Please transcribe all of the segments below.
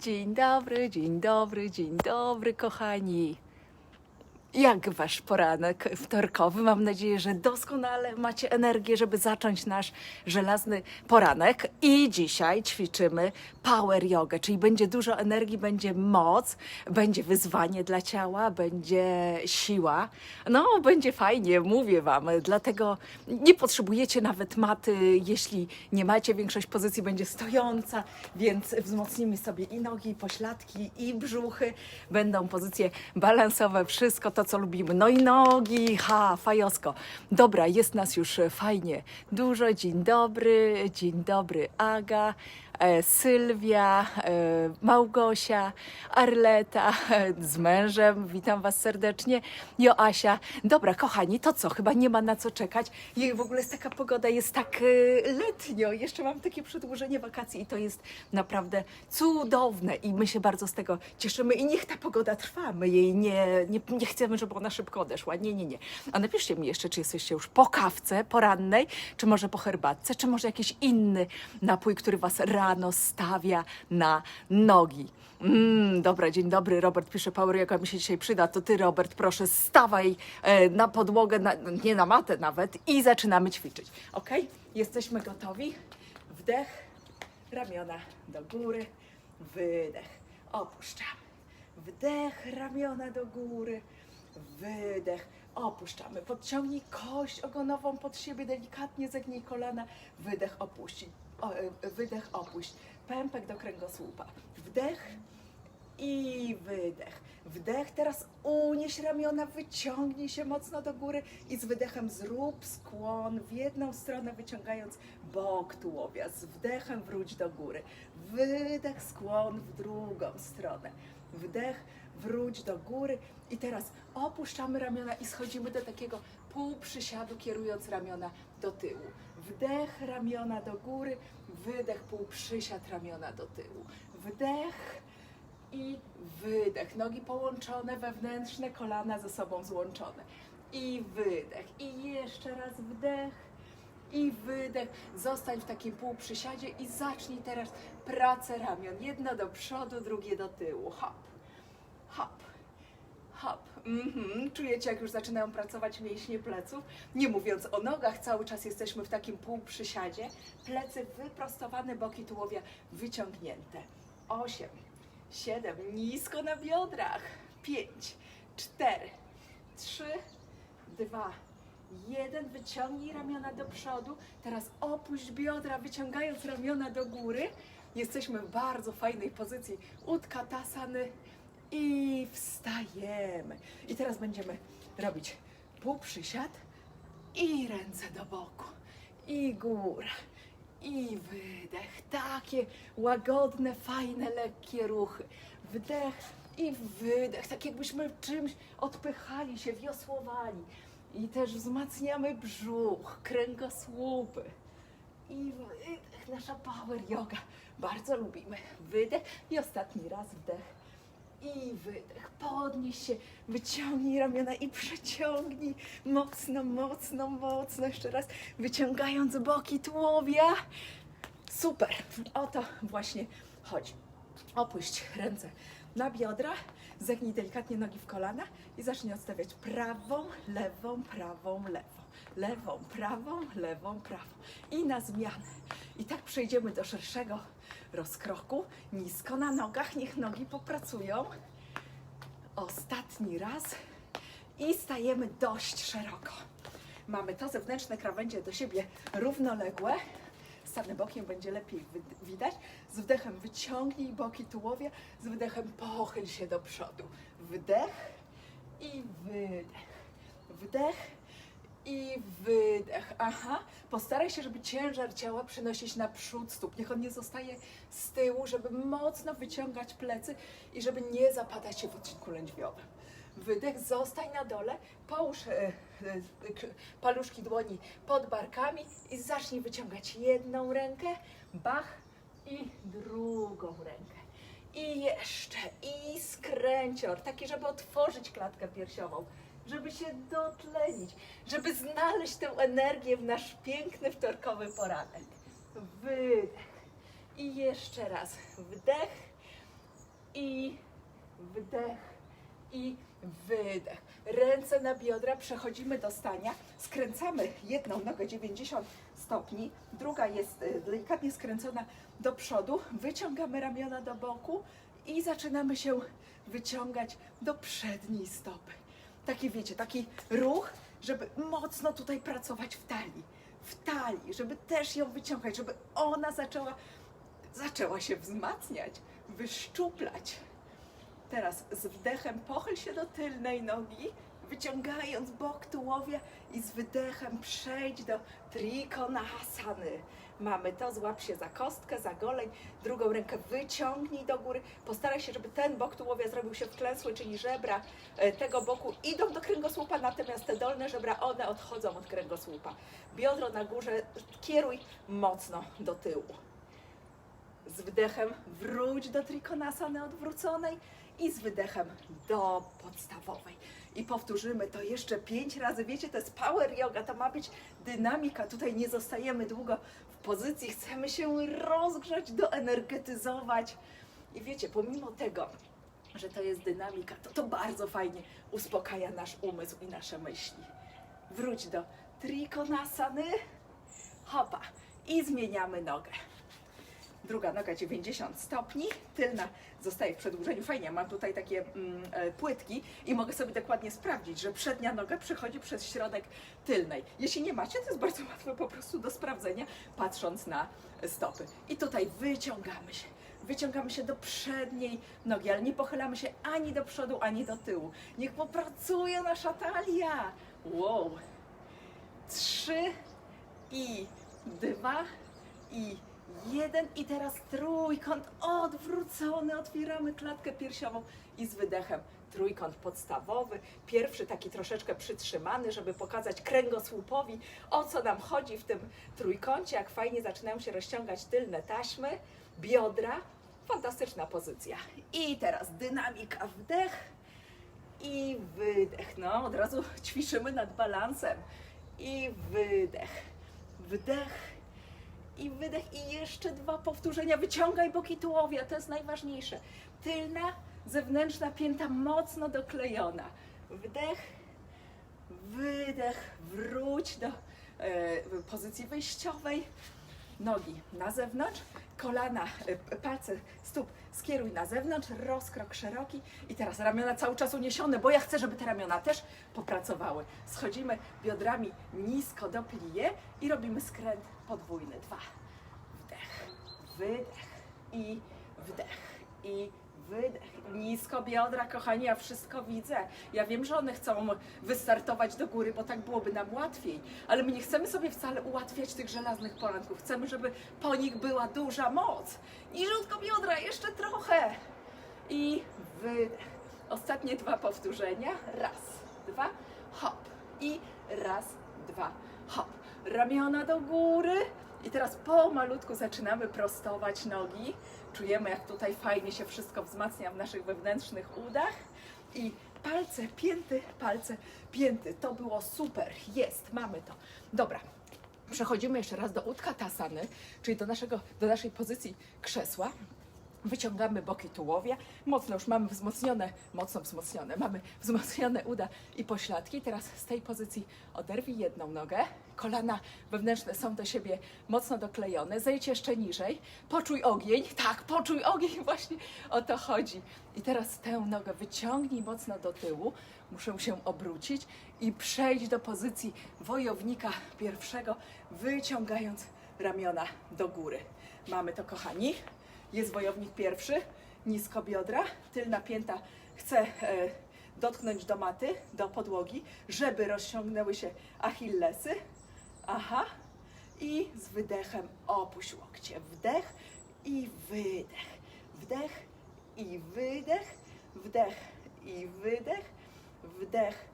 Dzień dobry, dzień dobry, dzień dobry, kochani. Jak wasz poranek wtorkowy? Mam nadzieję, że doskonale macie energię, żeby zacząć nasz żelazny poranek. I dzisiaj ćwiczymy power yoga, czyli będzie dużo energii, będzie moc, będzie wyzwanie dla ciała, będzie siła. No, będzie fajnie, mówię wam. Dlatego nie potrzebujecie nawet maty, jeśli nie macie. Większość pozycji będzie stojąca, więc wzmocnimy sobie i nogi, i pośladki, i brzuchy. Będą pozycje balansowe, wszystko to, co lubimy. No i nogi, ha, fajosko. Dobra, jest nas już e, fajnie dużo. Dzień dobry, dzień dobry Aga, Sylwia, e, Małgosia, Arleta e, z mężem. Witam Was serdecznie. Joasia. Dobra, kochani, to co? Chyba nie ma na co czekać. Jej w ogóle jest taka pogoda, jest tak e, letnio. Jeszcze mam takie przedłużenie wakacji i to jest naprawdę cudowne i my się bardzo z tego cieszymy i niech ta pogoda trwa. My jej nie, nie, nie chcemy, żeby ona szybko odeszła. Nie, nie, nie. A napiszcie mi jeszcze, czy jesteście już po kawce porannej, czy może po herbatce, czy może jakiś inny napój, który was rano stawia na nogi. Mm, dobra, dzień dobry. Robert pisze, Power Yoga mi się dzisiaj przyda. To ty, Robert, proszę, stawaj e, na podłogę, na, nie na matę nawet i zaczynamy ćwiczyć. Ok? Jesteśmy gotowi? Wdech, ramiona do góry, wydech, opuszczamy. Wdech, ramiona do góry, wydech, opuszczamy. Podciągnij kość ogonową pod siebie, delikatnie zegnij kolana, wydech, opuścić. O, e, wydech, opuść. Pępek do kręgosłupa. Wdech i wydech. Wdech, teraz unieś ramiona, wyciągnij się mocno do góry i z wydechem zrób skłon w jedną stronę, wyciągając bok tułowia. Z wdechem wróć do góry. Wydech, skłon w drugą stronę. Wdech, wróć do góry i teraz opuszczamy ramiona i schodzimy do takiego półprzysiadu, kierując ramiona do tyłu. Wdech, ramiona do góry, wydech, półprzysiad, ramiona do tyłu. Wdech, i wydech. Nogi połączone, wewnętrzne kolana ze sobą złączone. I wydech. I jeszcze raz wdech. I wydech. Zostań w takim półprzysiadzie i zacznij teraz pracę ramion. Jedno do przodu, drugie do tyłu. Hop, hop, hop. Mhm. Czujecie, jak już zaczynają pracować mięśnie pleców? Nie mówiąc o nogach, cały czas jesteśmy w takim półprzysiadzie. Plecy wyprostowane, boki tułowia wyciągnięte. Osiem, siedem, nisko na biodrach, pięć, cztery, trzy, dwa, jeden, wyciągnij ramiona do przodu, teraz opuść biodra, wyciągając ramiona do góry. Jesteśmy w bardzo fajnej pozycji utkatasany i wstajemy. I teraz będziemy robić półprzysiad i ręce do boku, i góra, i wydech. Takie łagodne, fajne, lekkie ruchy. Wdech i wydech. Tak jakbyśmy czymś odpychali się, wiosłowali. I też wzmacniamy brzuch, kręgosłupy. I wydech. Nasza power yoga. Bardzo lubimy. Wydech i ostatni raz wdech. I wydech. Podnieś się, wyciągnij ramiona i przeciągnij mocno, mocno, mocno. Jeszcze raz wyciągając boki tułowia. Super. O to właśnie chodzi. Opuść ręce na biodra, zegnij delikatnie nogi w kolana i zacznij odstawiać prawą, lewą, prawą, lewą. Lewą, prawą, lewą, prawą. I na zmianę. I tak przejdziemy do szerszego rozkroku. Nisko na nogach, niech nogi popracują. Ostatni raz. I stajemy dość szeroko. Mamy to zewnętrzne krawędzie do siebie równoległe. Stanę bokiem, będzie lepiej widać. Z wdechem wyciągnij boki tułowia, z wydechem pochyl się do przodu. Wdech i wydech. Wdech i wydech. Aha. Postaraj się, żeby ciężar ciała przenosić na przód stóp. Niech on nie zostaje z tyłu, żeby mocno wyciągać plecy i żeby nie zapadać się w odcinku lędźwiowym. Wydech, zostań na dole, połóż e, e, paluszki dłoni pod barkami i zacznij wyciągać jedną rękę, bach i drugą rękę. I jeszcze, i skręcior, taki, żeby otworzyć klatkę piersiową, żeby się dotlenić, żeby znaleźć tę energię w nasz piękny wtorkowy poranek. Wydech. I jeszcze raz wdech i wdech i wydech. Ręce na biodra, przechodzimy do stania, skręcamy jedną nogę 90 stopni, druga jest y, delikatnie skręcona do przodu, wyciągamy ramiona do boku i zaczynamy się wyciągać do przedniej stopy. Taki wiecie, taki ruch, żeby mocno tutaj pracować w talii. W talii, żeby też ją wyciągać, żeby ona zaczęła, zaczęła się wzmacniać, wyszczuplać. Teraz z wdechem pochyl się do tylnej nogi, wyciągając bok tułowia i z wydechem przejdź do trikonasany. Mamy to, złap się za kostkę, za goleń, drugą rękę wyciągnij do góry. Postaraj się, żeby ten bok tułowia zrobił się wklęsły, czyli żebra e, tego boku idą do kręgosłupa, natomiast te dolne żebra, one odchodzą od kręgosłupa. Biodro na górze kieruj mocno do tyłu. Z wdechem wróć do trikonasany odwróconej i z wydechem do podstawowej. I powtórzymy to jeszcze pięć razy. Wiecie, to jest power yoga, to ma być dynamika. Tutaj nie zostajemy długo w pozycji, chcemy się rozgrzać, doenergetyzować. I wiecie, pomimo tego, że to jest dynamika, to to bardzo fajnie uspokaja nasz umysł i nasze myśli. Wróć do trikonasany, hopa i zmieniamy nogę druga noga 90 stopni, tylna zostaje w przedłużeniu. Fajnie, mam tutaj takie mm, e, płytki i mogę sobie dokładnie sprawdzić, że przednia noga przechodzi przez środek tylnej. Jeśli nie macie, to jest bardzo łatwe po prostu do sprawdzenia, patrząc na stopy. I tutaj wyciągamy się. Wyciągamy się do przedniej nogi, ale nie pochylamy się ani do przodu, ani do tyłu. Niech popracuje nasza talia. Wow. Trzy i dwa i jeden i teraz trójkąt odwrócony, otwieramy klatkę piersiową i z wydechem trójkąt podstawowy, pierwszy taki troszeczkę przytrzymany, żeby pokazać kręgosłupowi, o co nam chodzi w tym trójkącie, jak fajnie zaczynają się rozciągać tylne taśmy, biodra, fantastyczna pozycja. I teraz dynamika, wdech i wydech, no od razu ćwiczymy nad balansem. I wydech, wdech, i wydech i jeszcze dwa powtórzenia. Wyciągaj boki tułowia, to jest najważniejsze. Tylna, zewnętrzna pięta mocno doklejona. Wdech, wydech, wróć do e, pozycji wyjściowej. Nogi na zewnątrz, kolana, e, palce stóp skieruj na zewnątrz, rozkrok szeroki i teraz ramiona cały czas uniesione, bo ja chcę, żeby te ramiona też popracowały. Schodzimy biodrami nisko do plie i robimy skręt podwójny. Dwa. Wdech, wydech i wdech i wydech. Nisko biodra, kochani, ja wszystko widzę. Ja wiem, że one chcą wystartować do góry, bo tak byłoby nam łatwiej, ale my nie chcemy sobie wcale ułatwiać tych żelaznych poranków. Chcemy, żeby po nich była duża moc. Niżutko biodra, jeszcze trochę. I wydech. Ostatnie dwa powtórzenia. Raz, dwa, hop. I raz, dwa, hop. Ramiona do góry. I teraz pomalutku zaczynamy prostować nogi. Czujemy, jak tutaj fajnie się wszystko wzmacnia w naszych wewnętrznych udach. I palce, pięty, palce, pięty. To było super. Jest, mamy to. Dobra. Przechodzimy jeszcze raz do utkatasany, czyli do, naszego, do naszej pozycji krzesła. Wyciągamy boki tułowia, mocno już mamy wzmocnione, mocno wzmocnione, mamy wzmocnione uda i pośladki. Teraz z tej pozycji oderwij jedną nogę, kolana wewnętrzne są do siebie mocno doklejone, zejdź jeszcze niżej, poczuj ogień, tak, poczuj ogień, właśnie o to chodzi. I teraz tę nogę wyciągnij mocno do tyłu, muszę się obrócić i przejść do pozycji wojownika pierwszego, wyciągając ramiona do góry. Mamy to, kochani. Jest wojownik pierwszy, nisko biodra, tylna pięta chce dotknąć do maty, do podłogi, żeby rozciągnęły się achillesy. Aha. I z wydechem opuść łokcie. Wdech i wydech. Wdech i wydech. Wdech i wydech. Wdech,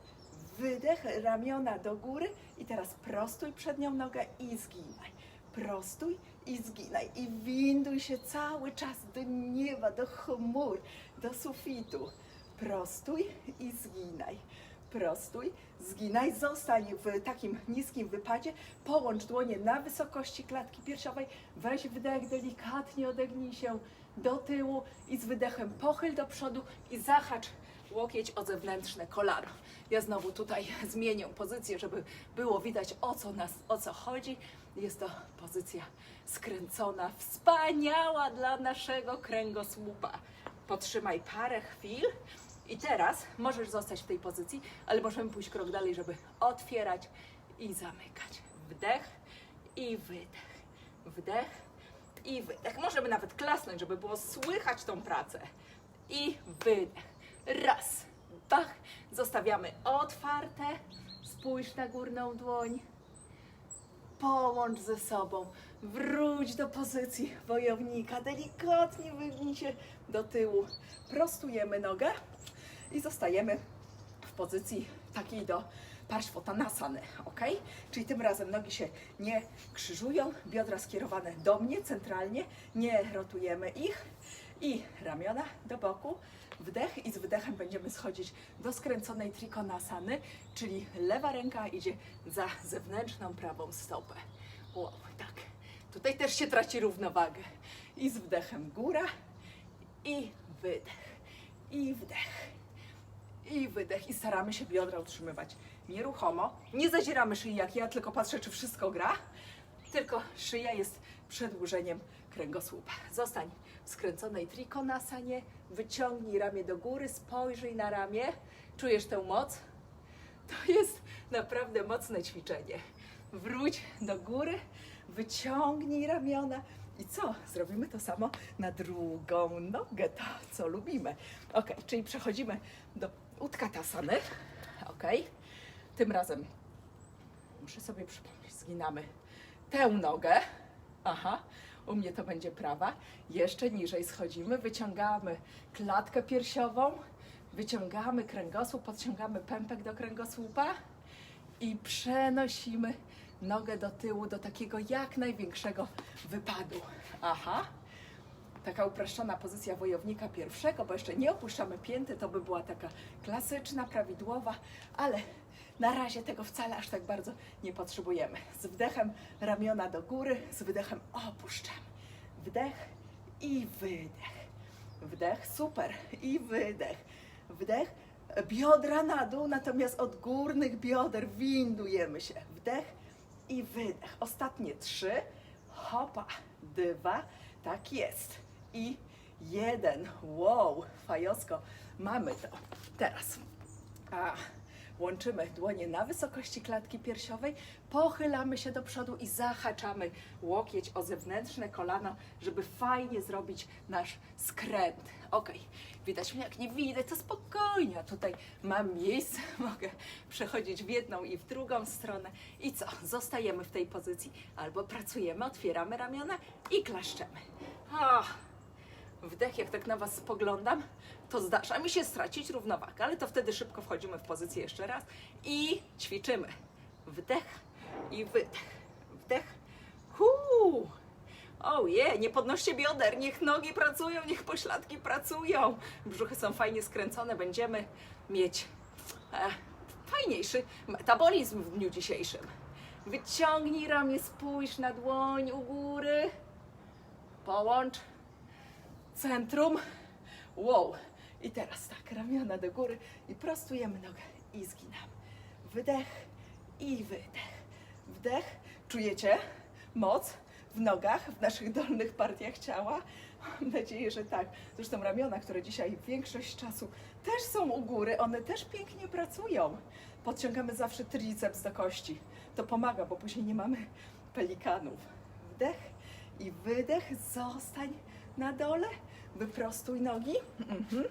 wydech, ramiona do góry i teraz prostuj przednią nogę i zginaj. Prostuj i zginaj. I winduj się cały czas do nieba, do chmur, do sufitu. Prostuj i zginaj. Prostuj, zginaj, zostań w takim niskim wypadzie, połącz dłonie na wysokości klatki piersiowej, weź wdech, delikatnie odegnij się, do tyłu i z wydechem pochyl do przodu i zahacz łokieć o zewnętrzne kolano. Ja znowu tutaj zmienię pozycję, żeby było widać o co nas, o co chodzi. Jest to pozycja skręcona, wspaniała dla naszego kręgosłupa. Potrzymaj parę chwil i teraz możesz zostać w tej pozycji, ale możemy pójść krok dalej, żeby otwierać i zamykać. Wdech i wydech. Wdech i wydech. Możemy nawet klasnąć, żeby było słychać tą pracę. I wydech. Raz, bach. Zostawiamy otwarte. Spójrz na górną dłoń. Połącz ze sobą. Wróć do pozycji wojownika. Delikatnie wygnij się do tyłu. Prostujemy nogę i zostajemy w pozycji takiej do parszwotanasany, ok? Czyli tym razem nogi się nie krzyżują, biodra skierowane do mnie centralnie, nie rotujemy ich i ramiona do boku. Wdech i z wydechem będziemy schodzić do skręconej trikonasany, czyli lewa ręka idzie za zewnętrzną prawą stopę. Wow, tak. Tutaj też się traci równowagę. I z wdechem góra i wydech. I wdech i wydech i staramy się biodra utrzymywać nieruchomo. Nie zadzieramy szyi jak ja, tylko patrzę, czy wszystko gra. Tylko szyja jest przedłużeniem kręgosłupa. Zostań w skręconej trikonasanie, wyciągnij ramię do góry, spojrzyj na ramię. Czujesz tę moc? To jest naprawdę mocne ćwiczenie. Wróć do góry, wyciągnij ramiona i co? Zrobimy to samo na drugą nogę, to co lubimy. Ok, czyli przechodzimy do utkatasany. Ok, tym razem muszę sobie przypomnieć, zginamy tę nogę. Aha, u mnie to będzie prawa. Jeszcze niżej schodzimy, wyciągamy klatkę piersiową, wyciągamy kręgosłup, podciągamy pępek do kręgosłupa i przenosimy nogę do tyłu do takiego jak największego wypadu. Aha. Taka uproszczona pozycja wojownika pierwszego, bo jeszcze nie opuszczamy pięty, to by była taka klasyczna, prawidłowa, ale na razie tego wcale aż tak bardzo nie potrzebujemy. Z wdechem ramiona do góry, z wydechem opuszczam. Wdech i wydech. Wdech, super. I wydech. Wdech, biodra na dół, natomiast od górnych bioder windujemy się. Wdech i wydech. Ostatnie trzy. Hopa, dwa. Tak jest. I jeden. Wow, fajosko. Mamy to. Teraz. A, łączymy dłonie na wysokości klatki piersiowej, pochylamy się do przodu i zahaczamy łokieć o zewnętrzne kolano, żeby fajnie zrobić nasz skręt. Ok, widać mnie jak nie widać, to spokojnie. Tutaj mam miejsce, mogę przechodzić w jedną i w drugą stronę. I co? Zostajemy w tej pozycji. Albo pracujemy, otwieramy ramiona i klaszczemy. Ah. Wdech, jak tak na Was spoglądam, to zdarza mi się stracić równowagę, ale to wtedy szybko wchodzimy w pozycję jeszcze raz i ćwiczymy. Wdech i wydech. Wdech. Huu. Ojej, nie podnoście bioder, niech nogi pracują, niech pośladki pracują. Brzuchy są fajnie skręcone, będziemy mieć e, fajniejszy metabolizm w dniu dzisiejszym. Wyciągnij ramię, spójrz na dłoń u góry. Połącz centrum. Wow. I teraz tak, ramiona do góry i prostujemy nogę i zginamy. Wydech i wydech. Wdech. Czujecie moc w nogach, w naszych dolnych partiach ciała? Mam nadzieję, że tak. Zresztą ramiona, które dzisiaj większość czasu też są u góry, one też pięknie pracują. Podciągamy zawsze triceps do kości. To pomaga, bo później nie mamy pelikanów. Wdech i wydech. Zostań na dole. Wyprostuj nogi. Mhm.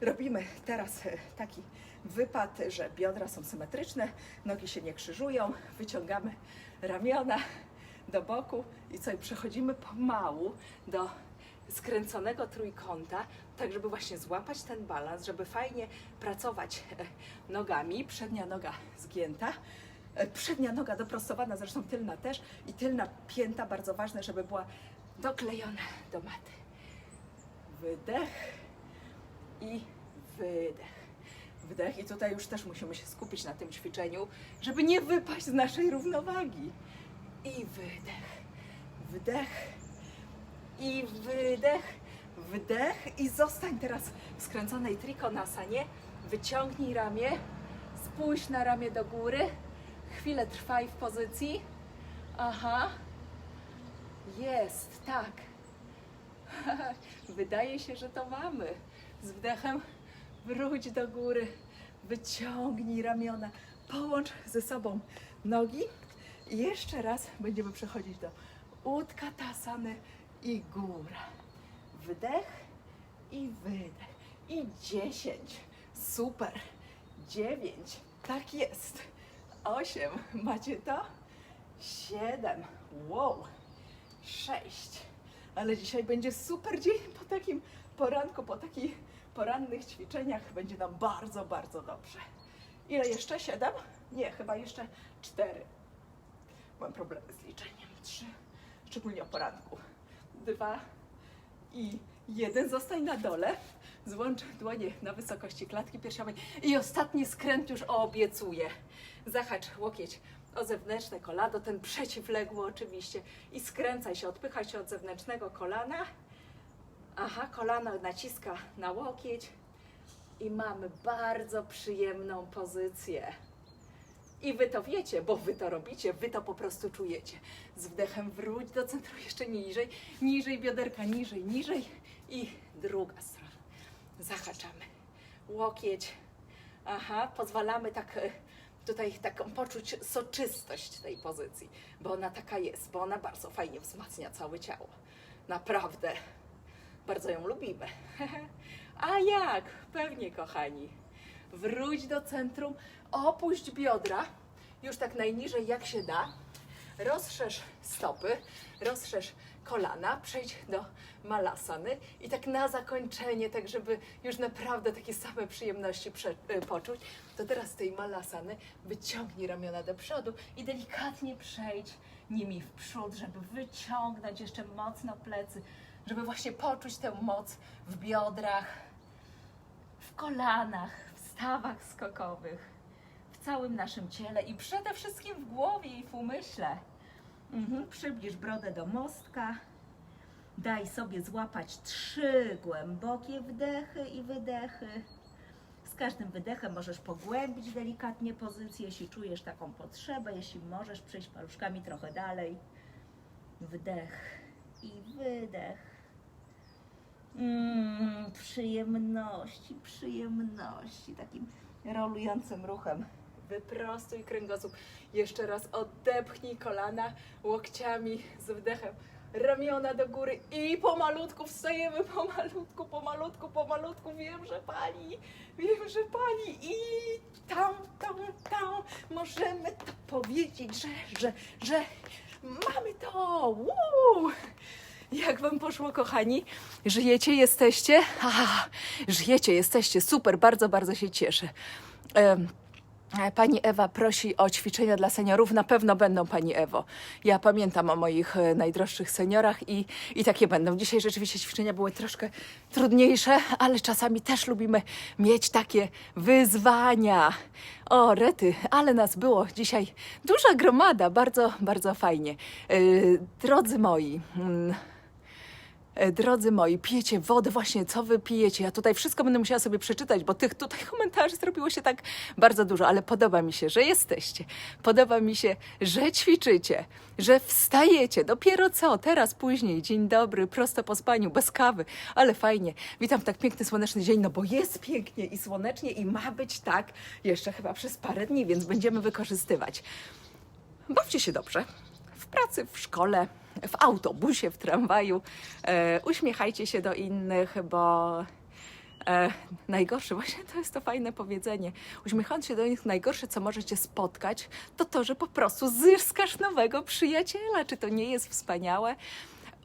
Robimy teraz e, taki wypad, że biodra są symetryczne, nogi się nie krzyżują, wyciągamy ramiona do boku i co, przechodzimy pomału do skręconego trójkąta, tak żeby właśnie złapać ten balans, żeby fajnie pracować e, nogami. Przednia noga zgięta, e, przednia noga doprostowana, zresztą tylna też i tylna pięta, bardzo ważne, żeby była doklejona do maty. Wydech i wydech. Wdech i tutaj już też musimy się skupić na tym ćwiczeniu, żeby nie wypaść z naszej równowagi. I wydech. Wdech i wydech. Wdech i zostań teraz w skręconej trikonasanie. Wyciągnij ramię, spójrz na ramię do góry. Chwilę trwaj w pozycji. Aha. Jest, tak. Wydaje się, że to mamy. Z wdechem wróć do góry, wyciągnij ramiona, połącz ze sobą nogi i jeszcze raz będziemy przechodzić do utkatasany i góra. Wdech i wydech. I dziesięć. Super. Dziewięć. Tak jest. Osiem. Macie to? Siedem. Wow. Sześć. Ale dzisiaj będzie super dzień po takim poranku, po takich porannych ćwiczeniach. Będzie nam bardzo, bardzo dobrze. Ile jeszcze? Siedem? Nie, chyba jeszcze cztery. Mam problemy z liczeniem. Trzy. Szczególnie o poranku. Dwa i jeden. Zostań na dole. Złącz dłonie na wysokości klatki piersiowej. I ostatni skręt już obiecuję. Zahacz łokieć o zewnętrzne kolano, ten przeciwległy oczywiście. I skręcaj się, odpychaj się od zewnętrznego kolana. Aha, kolano naciska na łokieć. I mamy bardzo przyjemną pozycję. I wy to wiecie, bo wy to robicie, wy to po prostu czujecie. Z wdechem wróć do centrum jeszcze niżej, niżej bioderka, niżej, niżej i druga strona. Zahaczamy. Łokieć. Aha, pozwalamy tak e, tutaj taką poczuć soczystość tej pozycji, bo ona taka jest, bo ona bardzo fajnie wzmacnia całe ciało. Naprawdę. Bardzo ją lubimy. A jak? Pewnie, kochani. Wróć do centrum, opuść biodra, już tak najniżej jak się da. Rozszerz stopy, rozszerz kolana, przejdź do malasany i tak na zakończenie, tak żeby już naprawdę takie same przyjemności prze, y, poczuć, to teraz z tej malasany wyciągnij ramiona do przodu i delikatnie przejdź nimi w przód, żeby wyciągnąć jeszcze mocno plecy, żeby właśnie poczuć tę moc w biodrach, w kolanach, w stawach skokowych, w całym naszym ciele i przede wszystkim w głowie i w umyśle. Mhm. Przybliż brodę do mostka. Daj sobie złapać trzy głębokie wdechy i wydechy. Z każdym wydechem możesz pogłębić delikatnie pozycję, jeśli czujesz taką potrzebę, jeśli możesz przejść paluszkami trochę dalej. Wdech i wydech. Mm, przyjemności, przyjemności, takim rolującym ruchem. Wyprostuj kręgosłup. Jeszcze raz odepchnij kolana łokciami z wdechem. Ramiona do góry i pomalutku wstajemy, pomalutku, pomalutku, pomalutku. Wiem, że pali, wiem, że pali i tam, tam, tam. Możemy to powiedzieć, że, że, że mamy to. Woo! Jak wam poszło, kochani? Żyjecie, jesteście? A, żyjecie, jesteście. Super, bardzo, bardzo się cieszę. E, Pani Ewa prosi o ćwiczenia dla seniorów. Na pewno będą, Pani Ewo. Ja pamiętam o moich e, najdroższych seniorach i, i takie będą. Dzisiaj rzeczywiście ćwiczenia były troszkę trudniejsze, ale czasami też lubimy mieć takie wyzwania. O, rety, ale nas było dzisiaj duża gromada. Bardzo, bardzo fajnie. E, Drodzy moi, mm, E, Drodzy moi, pijecie wodę, właśnie co wy pijecie? Ja tutaj wszystko będę musiała sobie przeczytać, bo tych tutaj komentarzy zrobiło się tak bardzo dużo, ale podoba mi się, że jesteście. Podoba mi się, że ćwiczycie, że wstajecie. Dopiero co, teraz, później, dzień dobry, prosto po spaniu, bez kawy, ale fajnie. Witam w tak piękny, słoneczny dzień, no bo jest pięknie i słonecznie i ma być tak jeszcze chyba przez parę dni, więc będziemy wykorzystywać. Bawcie się dobrze. W pracy, w szkole, w autobusie, w tramwaju. E, uśmiechajcie się do innych, bo e, najgorsze, właśnie to jest to fajne powiedzenie. Uśmiechając się do innych, najgorsze, co możecie spotkać, to to, że po prostu zyskasz nowego przyjaciela. Czy to nie jest wspaniałe?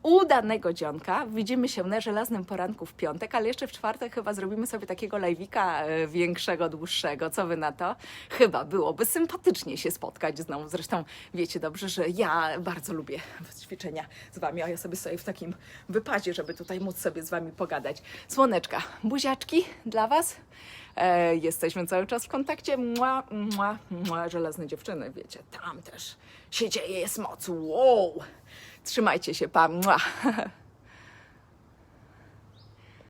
Udanego dzionka. Widzimy się na żelaznym poranku w piątek, ale jeszcze w czwartek chyba zrobimy sobie takiego live'ika e, większego, dłuższego. Co wy na to? Chyba byłoby sympatycznie się spotkać znowu. Zresztą wiecie dobrze, że ja bardzo lubię ćwiczenia z wami, a ja sobie stoję w takim wypadzie, żeby tutaj móc sobie z wami pogadać. Słoneczka, buziaczki dla was. E, jesteśmy cały czas w kontakcie. Mua, mua, mua. Żelazne dziewczyny, wiecie, tam też się dzieje, jest moc. Wow! Trzymajcie się, pa. Mua.